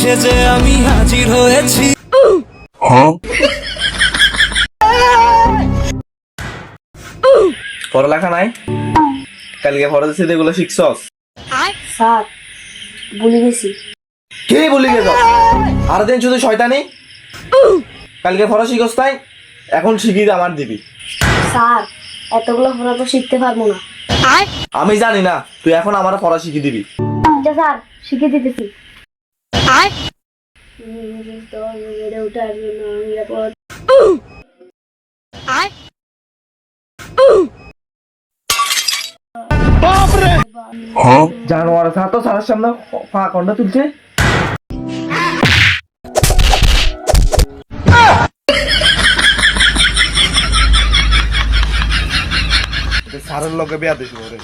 সেজে আমি হাজির হয়েছি। পড়ালেখা নাই? কালকে ফরাজ এগুলো শিখছস স্যার ভুলে গেছি। কে বলি গেছ? আর দিন শুধু শয়তানি? কালকে ফরাজ শিখস তাই এখন শিখি আমার দিবি। স্যার এতগুলো পড়া তো শিখতে পারব না। আমি জানি না তুই এখন আমার পড়া শিখি দিবি। আচ্ছা স্যার শিখে দিতেছি। বেড়ে ওঠার জন্য নিরাপদ জানোয়ার তো সারার সামনে কন্ডা তুলছে। সারের লগে বিয়া দিছিল রে